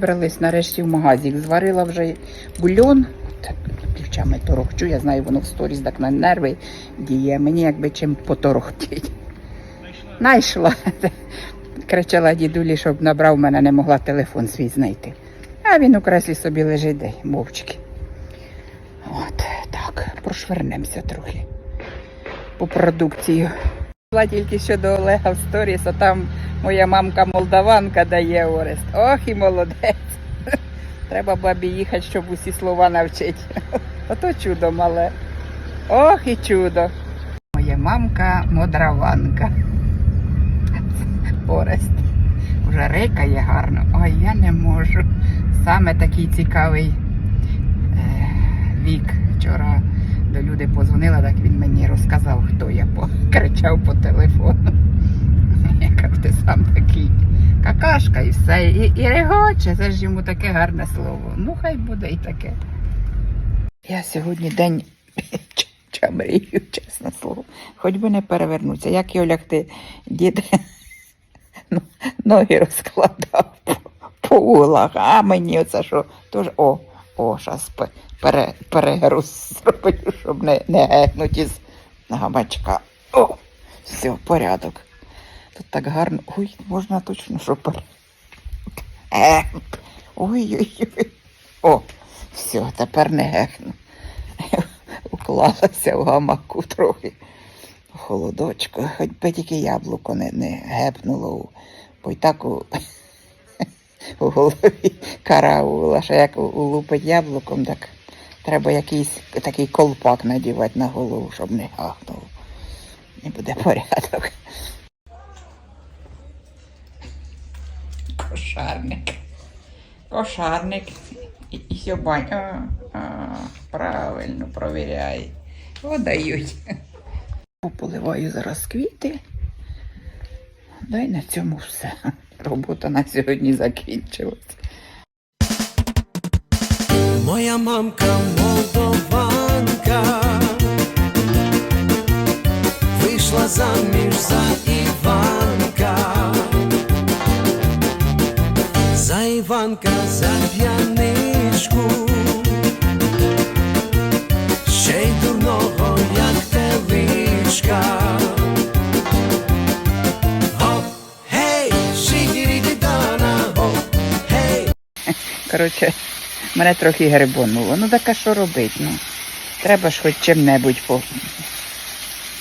Вибрались нарешті в магазик. Зварила вже бульон. Ключами торохчу, я знаю, воно в сторіс так на нерви діє. Мені якби чим поторохтіть. Найшла. Кричала дідулі, щоб набрав мене, не могла телефон свій знайти. А він у креслі собі лежить де, мовчки. От так, прошвернемося трохи по продукцію. Була тільки що до Олега в сторіс, а там моя мамка молдаванка дає Орест. Ох і молодець. Треба бабі їхати, щоб усі слова навчити. Ото чудо мале. Ох і чудо. Моя мамка мудраванка. Орест. Вже рикає гарно. Ой, я не можу. Саме такий цікавий е, вік. Вчора до люди позвонила, так він мені розказав, хто я, бо кричав по телефону. Я кажу, ти сам такий какашка і все. І, регоче, це ж йому таке гарне слово. Ну, хай буде і таке. Я сьогодні день чамрію, чесне слово. Хоч би не перевернуться. Як його лягти, дід ну, ноги розкладав по, по а мені оце що, тож, о, о, зараз пере, перегруз зроблю, щоб не, не гепнуть із гамачка. О, все, порядок. Тут так гарно. Ой, можна точно, що пере. Е, Ой-ой-ой. О, все, тепер не гехну. Уклалася в гамаку трохи. в Холодочку, хоч би тільки яблуко не, не гепнуло, бо й так у, у голові караула, що як улупить яблуком, так треба якийсь такий колпак надівати на голову, щоб не гахнуло. І буде порядок. Кошарник. Кошарник. І, і сьобань. Правильно, провіряй. Подають. Поливаю зараз квіти. Да й на цьому все. Робота на сьогодні закінчилась. Моя мамка молдованка вийшла заміж за Іванка, за за п'яничку, ще й дурного, як теличка. Гоп, гей, шігірі-дідана, гоп, гей. Коротше, мене трохи грибонуло. Ну так а що робити? Ну, треба ж хоч чим-небудь по...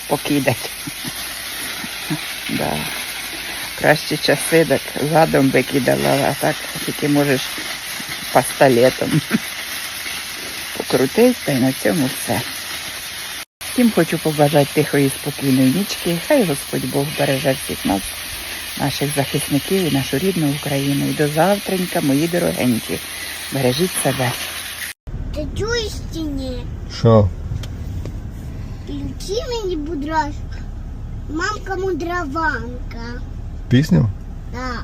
покидати. да. Кращі часи, так задом би кидала, а так тільки можеш пастолетом. Покрутись, та й на цьому все. Всім хочу побажати тихої спокійної нічки. Хай Господь Бог береже всіх нас, наших захисників і нашу рідну Україну. І до завтренька, мої дорогенькі. Бережіть себе. Ти чуєш чи ні? Що? Включи мені, будь ласка. Мамка мудраванка. Пісню? Да.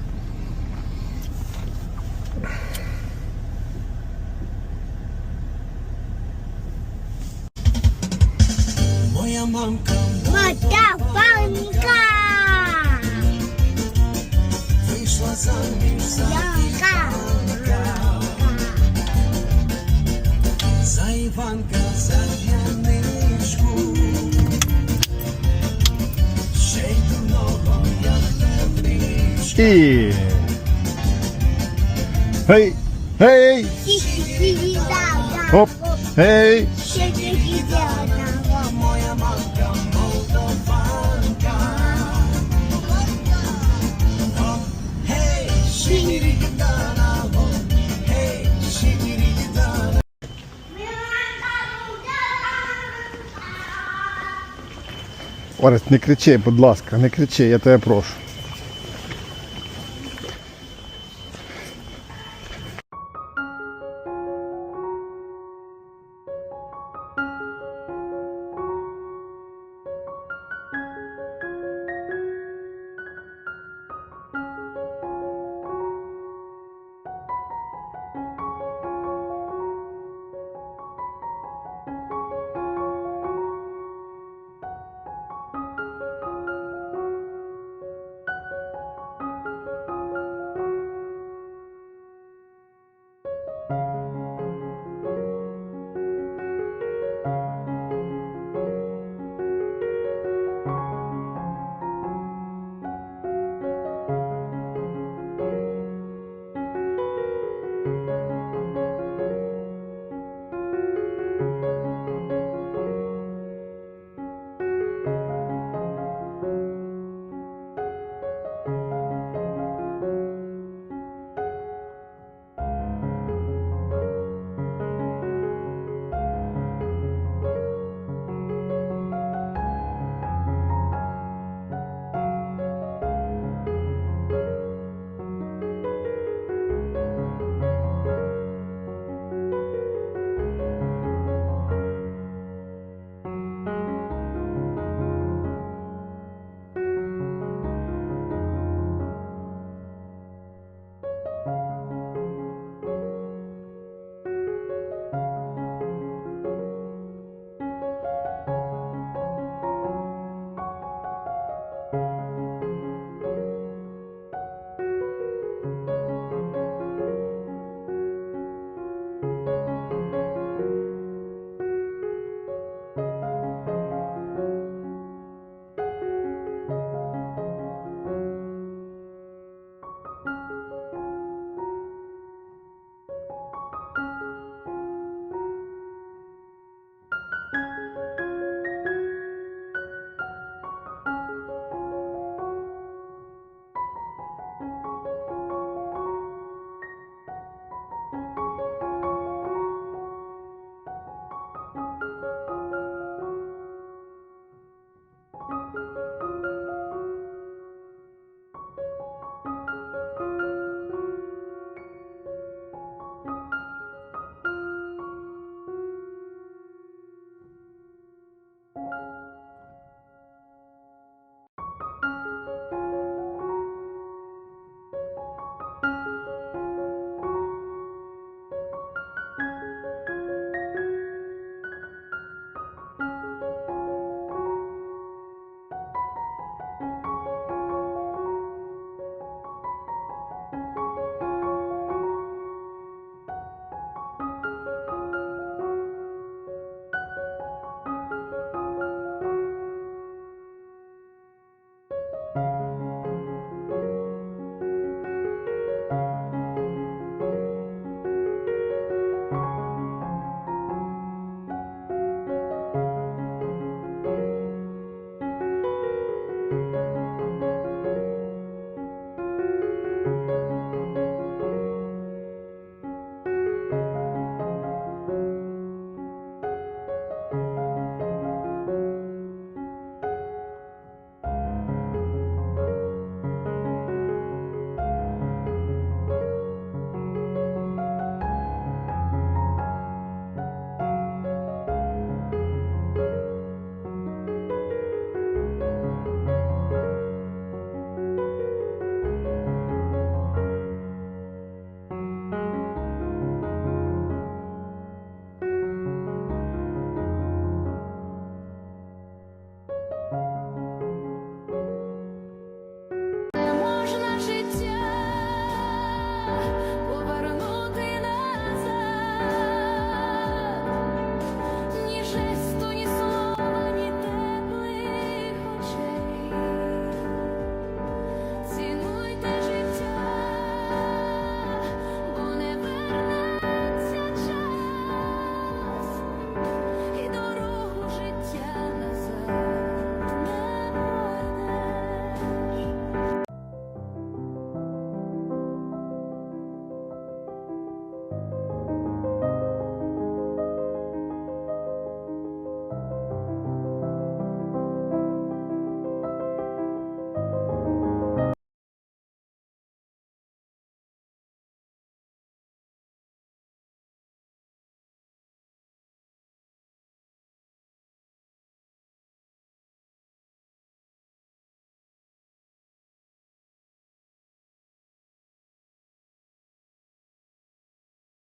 Моя мамка Мудраванка! молдованка. Гей, шігірі-дана, гей, шігірі-дана. Орест, не кричи, будь ласка, не кричи, я тебе прошу.